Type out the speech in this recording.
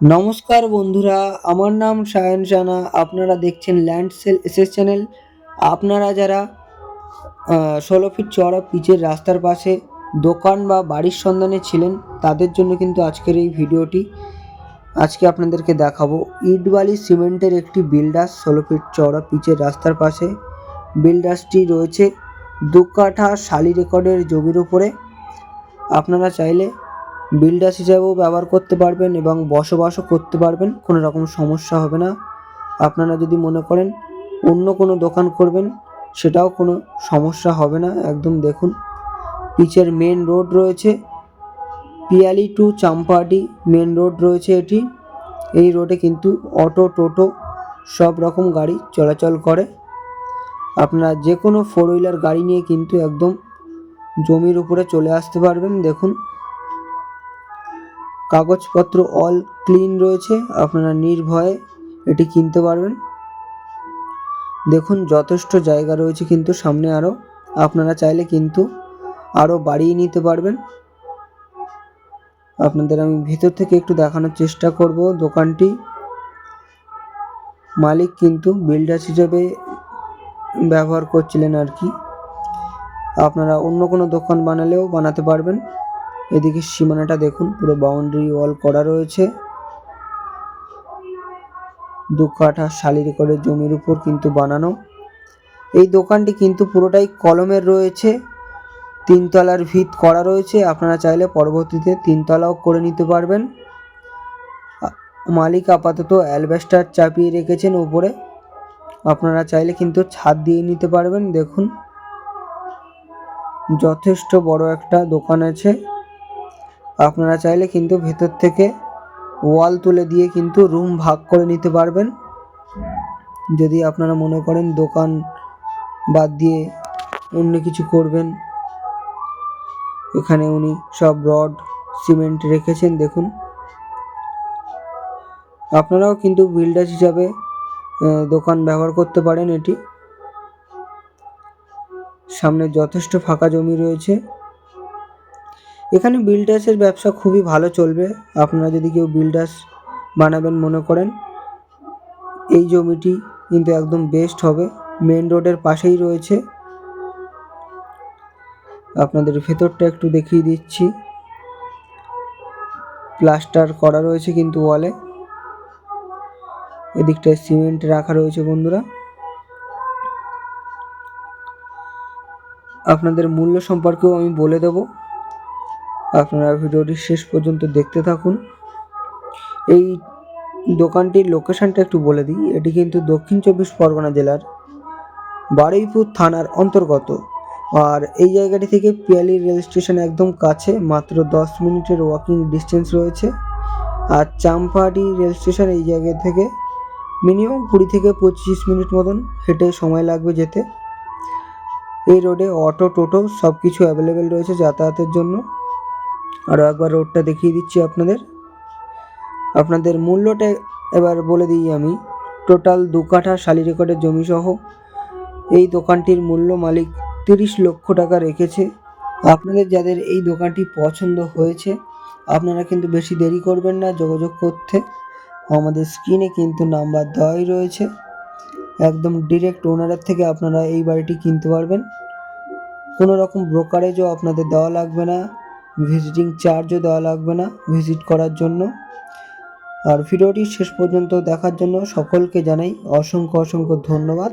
নমস্কার বন্ধুরা, আমার নাম সায়ন জানা আপনারা দেখছেন ল্যান্ড সেল এসএস চ্যানেল আপনারা যারা ষোলো ফিট চওড়া পিচের রাস্তার পাশে দোকান বা বাড়ির সন্ধানে ছিলেন, তাদের জন্য কিন্তু আজকের এই ভিডিওটি। আজকে আপনাদেরকে দেখাবো ইট বালি সিমেন্টের একটি বিল্ডার্স ষোলো ফিট চওড়া পিচের রাস্তার পাশে। বিল্ডার্সটি রয়েছে দু কাঠা শালি রেকর্ডের জমির উপরে। আপনারা চাইলে বিল্ডার্স হিসাবেও ব্যবহার করতে পারবেন এবং বসবাসও করতে পারবেন, কোনো রকম সমস্যা হবে না। আপনারা যদি মনে করেন অন্য কোনো দোকান করবেন, সেটাও কোনো সমস্যা হবে না। একদম দেখুন, পিচের মেন রোড রয়েছে, Piyali to Champahati main road রয়েছে এটি। এই রোডে কিন্তু অটো, টোটো সব রকম গাড়ি চলাচল করে। আপনারা যে কোনো ফোর হুইলার গাড়ি নিয়ে কিন্তু একদম জমির উপরে চলে আসতে পারবেন। দেখুন কাগজপত্র অল ক্লিন রয়েছে, আপনারা নির্ভয়ে এটি কিনতে পারবেন। দেখুন, যথেষ্ট জায়গা রয়েছে কিন্তু সামনে আরও আপনারা চাইলে কিন্তু আরও বাড়িয়ে নিতে পারবেন। আপনাদের আমি ভিতর থেকে একটু দেখানোর চেষ্টা করব দোকানটি। মালিক কিন্তু বিল্ডার্স হিসেবে ব্যবহার করছিলেন আর কি। আপনারা অন্য কোনো দোকান বানালেও বানাতে পারবেন। এদিকে সীমানাটা দেখুন, পুরো বাউন্ডারি ওয়াল করা রয়েছে। দু কাঠা শালি রেকর্ডের জমির উপর কিন্তু বানানো। এই দোকানটি কিন্তু পুরোটাই কলমের রয়েছে। তিনতলার ভিত করা রয়েছে। আপনারা চাইলে পরবর্তীতে তিনতলাও করে নিতে পারবেন। মালিক আপাতত অ্যালবেস্টার চাপিয়ে রেখেছেন উপরে। আপনারা চাইলে কিন্তু ছাদ দিয়ে নিতে পারবেন, দেখুন। যথেষ্ট বড় একটা দোকান আছে। আপনারা চাইলে কিন্তু ভেতর থেকে ওয়াল তুলে দিয়ে কিন্তু রুম ভাগ করে নিতে পারবেন। যদি আপনারা মনে করেন দোকান বাদ দিয়ে অন্য কিছু করবেন, এখানে উনি সব রড, সিমেন্ট রেখেছেন, দেখুন। আপনারাও কিন্তু বিল্ডার হিসাবে দোকান ব্যবহার করতে পারেন এটি। সামনে যথেষ্ট ফাঁকা জমি রয়েছে। এখানে বিল্ডার্সের ব্যবসা খুবই ভালো চলবে। আপনারা যদি কেউ বিল্ডার্স বানাবেন মনে করেন, এই জমিটি কিন্তু একদম বেস্ট হবে। মেন রোডের পাশেই রয়েছে। আপনাদের ভেতরটা একটু দেখিয়ে দিচ্ছি। প্লাস্টার করা রয়েছে কিন্তু ওয়ালে এদিকটায় সিমেন্ট রাখা রয়েছে বন্ধুরা। আপনাদের মূল্য সম্পর্কেও আমি বলে দেব। আপনারা ভিডিওটি শেষ পর্যন্ত দেখতে থাকুন। এই দোকানটির লোকেশনটা একটু বলে দিই। এটি কিন্তু দক্ষিণ চব্বিশ পরগনা জেলার বারুইপুর থানার অন্তর্গত। আর এই জায়গাটি থেকে পিয়ালি রেল স্টেশন একদম কাছে, মাত্র দশ মিনিটের ওয়াকিং ডিস্টেন্স রয়েছে। আর চাম্পাহাটি রেল স্টেশন এই জায়গা থেকে মিনিমাম কুড়ি থেকে পঁচিশ মিনিট মতন হেঁটে সময় লাগবে যেতে। এই রোডে অটো, টোটো সব কিছু অ্যাভেলেবেল রয়েছে যাতায়াতের জন্য। আরও একবার রোডটা দেখিয়ে দিচ্ছি আপনাদের। আপনাদের মূল্যটা এবার বলে দিই আমি। টোটাল দু কাঠা শালি রেকর্ডের জমি সহ এই দোকানটির মূল্য মালিক তিরিশ লক্ষ টাকা রেখেছে। আপনাদের যাদের এই দোকানটি পছন্দ হয়েছে, আপনারা কিন্তু বেশি দেরি করবেন না, যোগাযোগ করতে। আমাদের স্ক্রিনে কিন্তু নাম্বার দেওয়াই রয়েছে। একদম ডিরেক্ট ওনারের থেকে আপনারা এই বাড়িটি কিনতে পারবেন। কোনো রকম ব্রোকারেজও আপনাদের দেওয়া লাগবে না। ভিজিটিং চার্জও দেওয়া লাগবে না ভিজিট করার জন্য। আর ভিডিওটি শেষ পর্যন্ত দেখার জন্য সকলকে জানাই অসংখ্য অসংখ্য ধন্যবাদ।